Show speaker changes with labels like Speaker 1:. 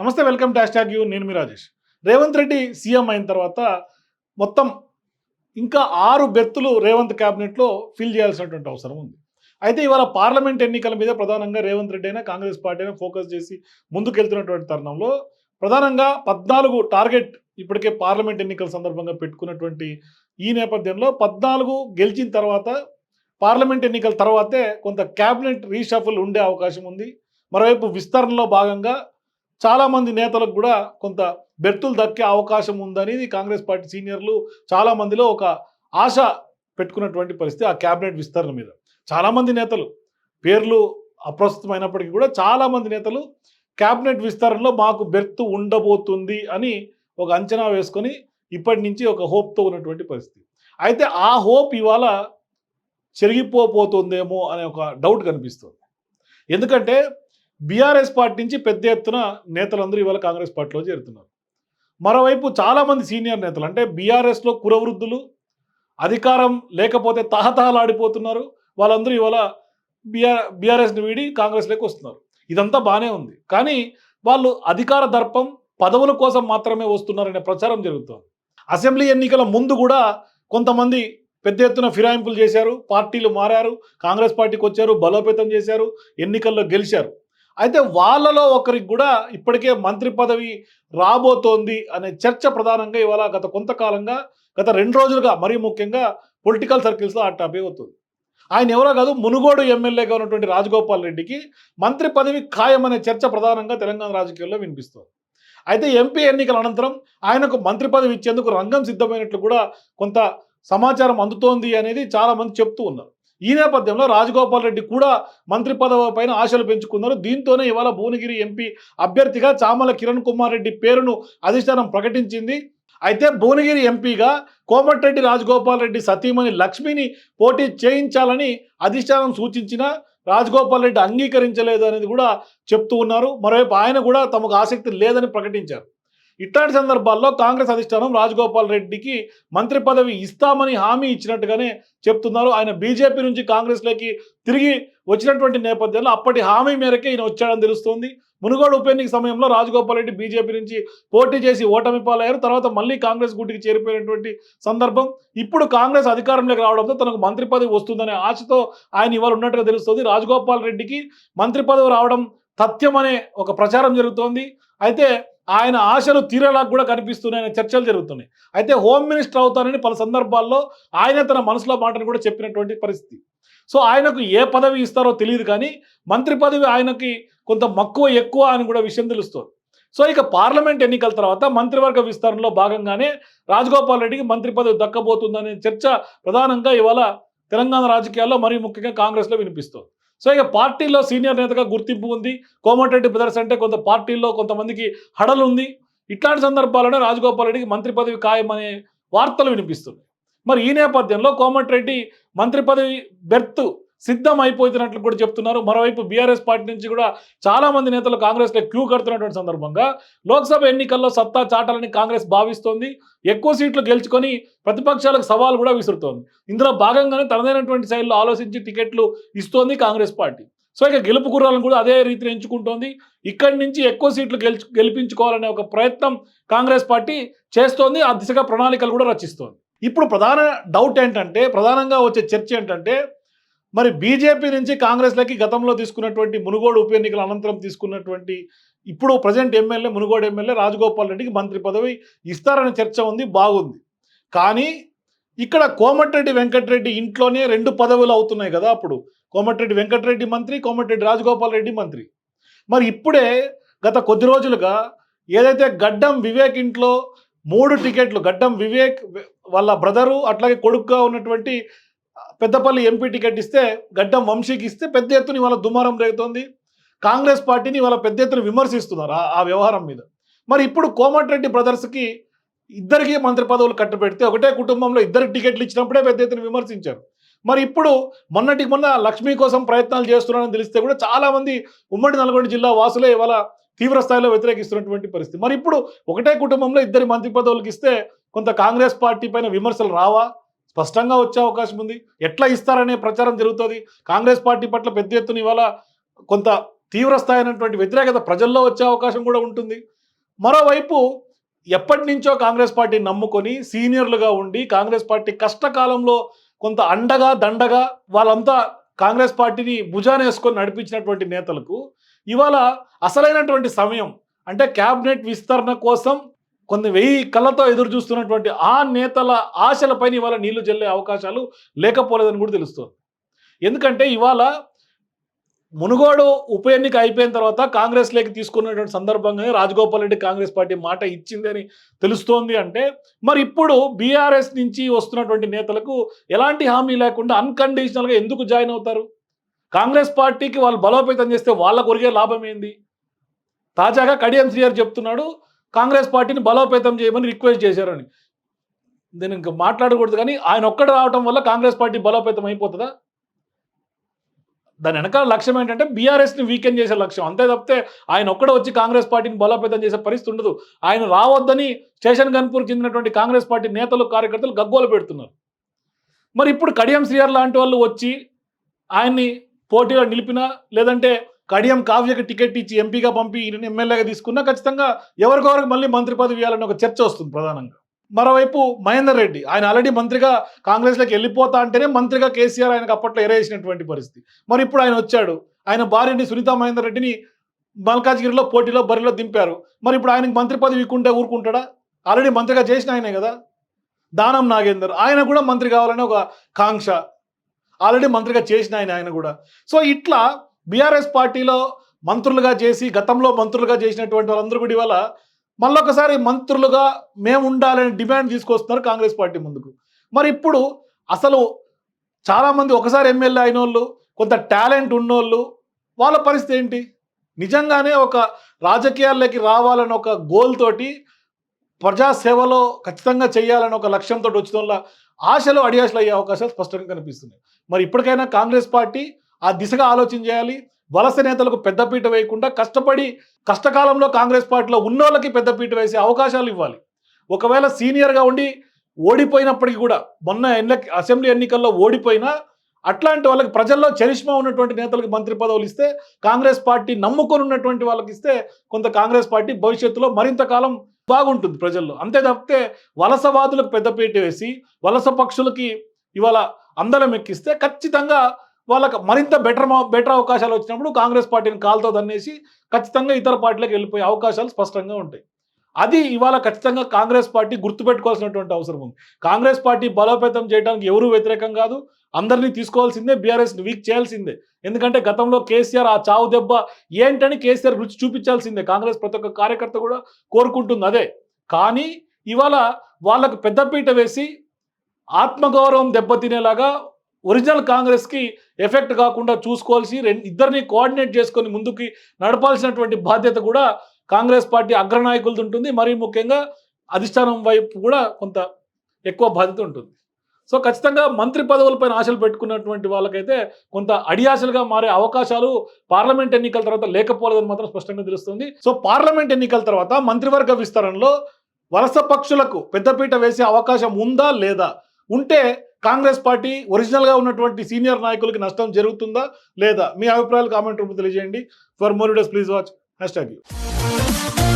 Speaker 1: నమస్తే welcome to hash you. నేను మీ రాజేష్. రేవంత్ రెడ్డి సీఎం అయిన తర్వాత మొత్తం ఇంకా ఆరు బెర్తులు రేవంత్ క్యాబినెట్లో ఫిల్ చేయాల్సినటువంటి అవసరం ఉంది. అయితే ఇవాళ పార్లమెంట్ ఎన్నికల మీద ప్రధానంగా రేవంత్ రెడ్డి అయినా కాంగ్రెస్ పార్టీ అయినా ఫోకస్ చేసి ముందుకెళ్తున్నటువంటి తరుణంలో ప్రధానంగా పద్నాలుగు టార్గెట్ ఇప్పటికే పార్లమెంట్ ఎన్నికల సందర్భంగా పెట్టుకున్నటువంటి ఈ నేపథ్యంలో పద్నాలుగు గెలిచిన తర్వాత పార్లమెంట్ ఎన్నికల తర్వాతే కొంత క్యాబినెట్ రీషఫుల్ ఉండే అవకాశం ఉంది. మరోవైపు విస్తరణలో భాగంగా చాలామంది నేతలకు కూడా కొంత బెర్తులు దక్కే అవకాశం ఉందనేది కాంగ్రెస్ పార్టీ సీనియర్లు చాలామందిలో ఒక ఆశ పెట్టుకున్నటువంటి పరిస్థితి ఆ క్యాబినెట్ విస్తరణ మీద. చాలామంది నేతలు పేర్లు అప్రస్తుతమైనప్పటికీ కూడా చాలామంది నేతలు క్యాబినెట్ విస్తరణలో మాకు బెర్త్ ఉండబోతుంది అని ఒక అంచనా వేసుకొని ఇప్పటి నుంచి ఒక హోప్తో ఉన్నటువంటి పరిస్థితి. అయితే ఆ హోప్ ఇవాళ చెరిగిపోతుందేమో అనే ఒక డౌట్ కనిపిస్తుంది. ఎందుకంటే బీఆర్ఎస్ పార్టీ నుంచి పెద్ద ఎత్తున నేతలందరూ ఇవాళ కాంగ్రెస్ పార్టీలో చేరుతున్నారు. మరోవైపు చాలామంది సీనియర్ నేతలు అంటే బీఆర్ఎస్లో కురవృద్ధులు అధికారం లేకపోతే తహతహలాడిపోతున్నారు వాళ్ళందరూ ఇవాళ బీఆర్ బీఆర్ఎస్ని వీడి కాంగ్రెస్లోకి వస్తున్నారు. ఇదంతా బాగానే ఉంది. కానీ వాళ్ళు అధికార దర్పం పదవుల కోసం మాత్రమే వస్తున్నారనే ప్రచారం జరుగుతోంది. అసెంబ్లీ ఎన్నికల ముందు కూడా కొంతమంది పెద్ద ఎత్తున ఫిరాయింపులు చేశారు పార్టీలు మారారు కాంగ్రెస్ పార్టీకి వచ్చారు బలోపేతం చేశారు ఎన్నికల్లో గెలిచారు. అయితే వాళ్ళలో ఒకరికి కూడా ఇప్పటికే మంత్రి పదవి రాబోతోంది అనే చర్చ ప్రధానంగా ఇవాళ గత కొంతకాలంగా గత రెండు రోజులుగా మరీ ముఖ్యంగా పొలిటికల్ సర్కిల్స్లో ఆ టాపిక్ అవుతుంది ఆయన ఎవరో కాదు మునుగోడు ఎమ్మెల్యేగా ఉన్నటువంటి రాజగోపాల్ రెడ్డికి మంత్రి పదవి ఖాయమనే చర్చ ప్రధానంగా తెలంగాణ రాజకీయాల్లో వినిపిస్తోంది. అయితే ఎంపీ ఎన్నికల అనంతరం ఆయనకు మంత్రి పదవి ఇచ్చేందుకు రంగం సిద్ధమైనట్లు కూడా కొంత సమాచారం అందుతోంది అనేది చాలామంది చెప్తూ ఉన్నారు. ఈ నేపథ్యంలో రాజగోపాల్ రెడ్డి కూడా మంత్రి పదవి పైన ఆశలు పెంచుకున్నారు. దీంతోనే ఇవాళ భువనగిరి ఎంపీ అభ్యర్థిగా చామల కిరణ్ కుమార్ రెడ్డి పేరును అధిష్టానం ప్రకటించింది. అయితే భువనగిరి ఎంపీగా కోమటిరెడ్డి రాజగోపాల్ రెడ్డి సతీమణి లక్ష్మిని పోటీ చేయించాలని అధిష్టానం సూచించిన రాజగోపాల్ రెడ్డి అంగీకరించలేదు అనేది కూడా చెప్తూ ఉన్నారు. మరోవైపు ఆయన కూడా తమకు ఆసక్తి లేదని ప్రకటించారు. ఇట్లాంటి సందర్భాల్లో కాంగ్రెస్ అధిష్టానం రాజగోపాల్ రెడ్డికి మంత్రి పదవి ఇస్తామని హామీ ఇచ్చినట్టుగానే చెప్తున్నారు. ఆయన బీజేపీ నుంచి కాంగ్రెస్లోకి తిరిగి వచ్చినటువంటి నేపథ్యంలో అప్పటి హామీ మేరకే ఈయన వచ్చాడని తెలుస్తోంది. మునుగోడు ఉప ఎన్నిక సమయంలో రాజగోపాల్ రెడ్డి బీజేపీ నుంచి పోటీ చేసి ఓటమి పాలయ్యారు. తర్వాత మళ్ళీ కాంగ్రెస్ గుట్టికి చేరిపోయినటువంటి సందర్భం. ఇప్పుడు కాంగ్రెస్ అధికారంలోకి రావడంతో తనకు మంత్రి పదవి వస్తుందనే ఆశతో ఆయన ఇవాళ ఉన్నట్టుగా తెలుస్తుంది. రాజగోపాల్ రెడ్డికి మంత్రి పదవి రావడం తథ్యం అనే ఒక ప్రచారం జరుగుతోంది. అయితే ఆయన ఆశలు తీరేలా కూడా కనిపిస్తున్నాయనే చర్చలు జరుగుతున్నాయి. అయితే హోమ్ మినిస్టర్ అవుతానని పలు సందర్భాల్లో ఆయన తన మనసులో మాటను కూడా చెప్పినటువంటి పరిస్థితి. సో ఆయనకు ఏ పదవి ఇస్తారో తెలియదు కానీ మంత్రి పదవి ఆయనకి కొంత మక్కువ ఎక్కువ అని కూడా విషయం తెలుస్తుంది. సో ఇక పార్లమెంట్ ఎన్నికల తర్వాత మంత్రివర్గ విస్తరణలో భాగంగానే రాజగోపాల్ రెడ్డికి మంత్రి పదవి దక్కబోతుందనే చర్చ ప్రధానంగా ఇవాళ తెలంగాణ రాజకీయాల్లో మరీ ముఖ్యంగా కాంగ్రెస్లో వినిపిస్తుంది. సో ఇక పార్టీలో సీనియర్ నేతగా గుర్తింపు ఉంది. కోమటిరెడ్డి బ్రదర్స్ అంటే కొంత పార్టీల్లో కొంతమందికి హడలు ఉంది. ఇట్లాంటి సందర్భాల్లోనే రాజగోపాల్ రెడ్డికి మంత్రి పదవి ఖాయమనే వార్తలు వినిపిస్తున్నాయి. మరి ఈ నేపథ్యంలో కోమటిరెడ్డి మంత్రి పదవి బెర్త్ సిద్ధం అయిపోతున్నట్లు కూడా చెప్తున్నారు. మరోవైపు బీఆర్ఎస్ పార్టీ నుంచి కూడా చాలా మంది నేతలు కాంగ్రెస్లో క్యూ కడుతున్నటువంటి సందర్భంగా లోక్సభ ఎన్నికల్లో సత్తా చాటాలని కాంగ్రెస్ భావిస్తోంది. ఎక్కువ సీట్లు గెలుచుకొని ప్రతిపక్షాలకు సవాల్ కూడా విసురుతోంది. ఇందులో భాగంగానే తనదైనటువంటి శైలిలో ఆలోచించి టికెట్లు ఇస్తోంది కాంగ్రెస్ పార్టీ. సో ఇక గెలుపు గుర్రాలను కూడా అదే రీతిని ఎంచుకుంటోంది. ఇక్కడి నుంచి ఎక్కువ సీట్లు గెలు గెలిపించుకోవాలనే ఒక ప్రయత్నం కాంగ్రెస్ పార్టీ చేస్తోంది. ఆ దిశగా ప్రణాళికలు కూడా రచిస్తోంది. ఇప్పుడు ప్రధాన డౌట్ ఏంటంటే ప్రధానంగా వచ్చే చర్చ ఏంటంటే మరి బీజేపీ నుంచి కాంగ్రెస్లకి గతంలో తీసుకున్నటువంటి మునుగోడు ఉప ఎన్నికల అనంతరం తీసుకున్నటువంటి ఇప్పుడు present MLA Munugode MLA Rajagopal రెడ్డికి మంత్రి పదవి ఇస్తారనే చర్చ ఉంది బాగుంది. కానీ ఇక్కడ కోమటిరెడ్డి వెంకటరెడ్డి ఇంట్లోనే రెండు పదవులు అవుతున్నాయి కదా అప్పుడు. కోమటిరెడ్డి వెంకటరెడ్డి మంత్రి కోమటిరెడ్డి రాజగోపాల్ రెడ్డి మంత్రి. మరి ఇప్పుడే గత కొద్ది రోజులుగా ఏదైతే గడ్డం వివేక్ ఇంట్లో మూడు టికెట్లు గడ్డం వివేక్ వాళ్ళ బ్రదరు అట్లాగే కొడుకుగా ఉన్నటువంటి పెద్దపల్లి ఎంపీ టికెట్ ఇస్తే గడ్డం వంశీకి ఇస్తే పెద్ద ఎత్తున ఇవాళ దుమారం రేగుతోంది. కాంగ్రెస్ పార్టీని ఇవాళ పెద్ద ఎత్తున విమర్శిస్తున్నారు ఆ- వ్యవహారం మీద. మరి ఇప్పుడు కోమటిరెడ్డి బ్రదర్స్కి ఇద్దరికి మంత్రి పదవులు కట్టబెడితే ఒకటే కుటుంబంలో ఇద్దరికి టికెట్లు ఇచ్చినప్పుడే పెద్ద ఎత్తున విమర్శించారు. మరి ఇప్పుడు మొన్నటికి మొన్న లక్ష్మీ కోసం ప్రయత్నాలు చేస్తున్నారని తెలిస్తే కూడా చాలా మంది ఉమ్మడి నల్గొండ జిల్లా వాసులే ఇవాళ తీవ్ర స్థాయిలో వ్యతిరేకిస్తున్నటువంటి పరిస్థితి. మరి ఇప్పుడు ఒకటే కుటుంబంలో ఇద్దరి మంత్రి పదవులకు ఇస్తే కొంత కాంగ్రెస్ పార్టీ పైన విమర్శలు రావా? స్పష్టంగా వచ్చే అవకాశం ఉంది. ఎట్లా ఇస్తారనే ప్రచారం జరుగుతుంది. కాంగ్రెస్ పార్టీ పట్ల పెద్ద ఎత్తున ఇవాళ కొంత తీవ్రస్థాయినటువంటి వ్యతిరేకత ప్రజల్లో వచ్చే అవకాశం కూడా ఉంటుంది. మరోవైపు ఎప్పటి నుంచో కాంగ్రెస్ పార్టీ నమ్ముకొని సీనియర్లుగా ఉండి కాంగ్రెస్ పార్టీ కష్టకాలంలో కొంత అండగా దండగా వాళ్ళంతా కాంగ్రెస్ పార్టీని భుజానేసుకొని నడిపించినటువంటి నేతలకు ఇవాళ అసలైనటువంటి సమయం అంటే క్యాబినెట్ విస్తరణ కోసం కొన్ని వెయ్యి కళ్ళతో ఎదురు చూస్తున్నటువంటి ఆ నేతల ఆశలపైన ఇవాళ నీళ్ళు జల్లే అవకాశాలు లేకపోలేదని కూడా తెలుస్తుంది. ఎందుకంటే ఇవాళ మునుగోడు ఉప ఎన్నిక అయిపోయిన తర్వాత కాంగ్రెస్లోకి తీసుకున్నటువంటి సందర్భంగానే రాజగోపాల్ రెడ్డి కాంగ్రెస్ పార్టీ మాట ఇచ్చిందని తెలుస్తోంది అంటే మరి ఇప్పుడు బీఆర్ఎస్ నుంచి వస్తున్నటువంటి నేతలకు ఎలాంటి హామీ లేకుండా అన్కండిషనల్గా ఎందుకు జాయిన్ అవుతారు? కాంగ్రెస్ పార్టీకి వాళ్ళు బలోపేతం చేస్తే వాళ్ళ ఒరిగే లాభం ఏంది? తాజాగా కడియం శ్రీఆర్ చెప్తున్నాడు కాంగ్రెస్ పార్టీని బలోపేతం చేయమని రిక్వెస్ట్ చేశారని. నేను ఇంకా మాట్లాడకూడదు కానీ ఆయన ఒక్కడ రావటం వల్ల కాంగ్రెస్ పార్టీ బలోపేతం అయిపోతుందా? దాని వెనకాల లక్ష్యం ఏంటంటే బీఆర్ఎస్ని వీకెండ్ చేసే లక్ష్యం. అంతే తప్పితే ఆయన ఒక్కడ వచ్చి కాంగ్రెస్ పార్టీని బలోపేతం చేసే పరిస్థితి ఉండదు. ఆయన రావద్దని స్టేషన్ గన్పూర్ చెందినటువంటి కాంగ్రెస్ పార్టీ నేతలు కార్యకర్తలు గగ్గోలు పెడుతున్నారు. మరి ఇప్పుడు కడియం శ్రీఆర్ లాంటి వాళ్ళు వచ్చి ఆయన్ని పోటీలో నిలిపినా లేదంటే కడియం కావ్యకి టికెట్ ఇచ్చి ఎంపీగా పంపి ఈయన ఎమ్మెల్యేగా తీసుకున్నా ఖచ్చితంగా ఎవరికొవరికి మళ్ళీ మంత్రి పదవి ఇవ్వాలని ఒక చర్చ వస్తుంది ప్రధానంగా. మరోవైపు మహేందర్ రెడ్డి ఆయన ఆల్రెడీ మంత్రిగా కాంగ్రెస్లోకి వెళ్ళిపోతా అంటేనే మంత్రిగా కేసీఆర్ ఆయనకు అప్పట్లో ఎరేసినటువంటి పరిస్థితి. మరి ఇప్పుడు ఆయన వచ్చాడు ఆయన భార్యని సునీతా మహేందర్ రెడ్డిని మల్కాజ్గిరిలో పోటీలో బరిలో దింపారు. మరి ఇప్పుడు ఆయనకు మంత్రి పదవి ఇక్కుంటే ఊరుకుంటాడా? ఆల్రెడీ మంత్రిగా చేసిన ఆయనే కదా? దానం నాగేందర్ ఆయన కూడా మంత్రి కావాలని ఒక కాంక్ష. ఆల్రెడీ మంత్రిగా చేసిన ఆయన ఆయన కూడా. సో ఇట్లా బీఆర్ఎస్ పార్టీలో మంత్రులుగా చేసి గతంలో మంత్రులుగా చేసినటువంటి వాళ్ళందరూ కూడా ఇవాళ మళ్ళొకసారి మంత్రులుగా మేము ఉండాలని డిమాండ్ తీసుకొస్తున్నారు కాంగ్రెస్ పార్టీ ముందుకు. మరి ఇప్పుడు అసలు చాలామంది ఒకసారి ఎమ్మెల్యే అయిన వాళ్ళు కొంత టాలెంట్ ఉన్నోళ్ళు వాళ్ళ పరిస్థితి ఏంటి? నిజంగానే ఒక రాజకీయాల్లోకి రావాలని ఒక గోల్ తోటి ప్రజాసేవలో ఖచ్చితంగా చేయాలని ఒక లక్ష్యంతో వచ్చిన వాళ్ళ ఆశలు అడియాశలు అయ్యే అవకాశాలు స్పష్టంగా కనిపిస్తున్నాయి. మరి ఇప్పటికైనా కాంగ్రెస్ పార్టీ ఆ దిశగా ఆలోచన చేయాలి. వలస నేతలకు పెద్దపీట వేయకుండా కష్టపడి కష్టకాలంలో కాంగ్రెస్ పార్టీలో ఉన్నోళ్ళకి పెద్దపీట వేసే అవకాశాలు ఇవ్వాలి. ఒకవేళ సీనియర్గా ఉండి ఓడిపోయినప్పటికీ కూడా మొన్న ఎన్ని అసెంబ్లీ ఎన్నికల్లో ఓడిపోయినా అట్లాంటి వాళ్ళకి ప్రజల్లో చరిష్మా ఉన్నటువంటి నేతలకు మంత్రి పదవులు ఇస్తే కాంగ్రెస్ పార్టీ నమ్ముకొని ఉన్నటువంటి వాళ్ళకి ఇస్తే కొంత కాంగ్రెస్ పార్టీ భవిష్యత్తులో మరింత కాలం బాగుంటుంది ప్రజల్లో. అంతే తప్పితే వలసవాదులకు పెద్దపీట వేసి వలస పక్షులకి ఇవాళ అందలం ఎక్కిస్తే ఖచ్చితంగా వాళ్ళకి మరింత బెటర్ బెటర్ అవకాశాలు వచ్చినప్పుడు కాంగ్రెస్ పార్టీని కాల్తో దన్నేసి ఖచ్చితంగా ఇతర పార్టీలకు వెళ్ళిపోయే అవకాశాలు స్పష్టంగా ఉంటాయి. అది ఇవాళ ఖచ్చితంగా కాంగ్రెస్ పార్టీ గుర్తుపెట్టుకోవాల్సినటువంటి అవసరం ఉంది. కాంగ్రెస్ పార్టీ బలోపేతం చేయడానికి ఎవరూ వ్యతిరేకం కాదు. అందరినీ తీసుకోవాల్సిందే బీఆర్ఎస్ని వీక్ చేయాల్సిందే. ఎందుకంటే గతంలో కేసీఆర్ ఆ చావు దెబ్బ ఏంటని కేసీఆర్ రుచి చూపించాల్సిందే. కాంగ్రెస్ ప్రతి ఒక్క కార్యకర్త కూడా కోరుకుంటుంది అదే. కానీ ఇవాళ వాళ్ళకు పెద్దపీట వేసి ఆత్మగౌరవం దెబ్బతినేలాగా ఒరిజినల్ కాంగ్రెస్కి ఎఫెక్ట్ కాకుండా చూసుకోవాల్సి రెండు ఇద్దరిని కోఆర్డినేట్ చేసుకొని ముందుకి నడపాల్సినటువంటి బాధ్యత కూడా కాంగ్రెస్ పార్టీ అగ్రనాయకులది ఉంటుంది. మరీ ముఖ్యంగా అధిష్టానం వైపు కూడా కొంత ఎక్కువ బాధ్యత ఉంటుంది. సో ఖచ్చితంగా మంత్రి పదవులపైన ఆశలు పెట్టుకున్నటువంటి వాళ్ళకైతే కొంత అడియాశలుగా మారే అవకాశాలు పార్లమెంట్ ఎన్నికల తర్వాత లేకపోలేదని మాత్రం స్పష్టంగా తెలుస్తుంది. సో పార్లమెంట్ ఎన్నికల తర్వాత మంత్రివర్గ విస్తరణలో వలస పక్షులకు పెద్దపీట వేసే అవకాశం ఉందా లేదా? ఉంటే కాంగ్రెస్ పార్టీ ఒరిజినల్గా ఉన్నటువంటి సీనియర్ నాయకులకి నష్టం జరుగుతుందా లేదా? మీ అభిప్రాయాలు కామెంట్ రూపంలో తెలియజేయండి. For more days please watch hashtag U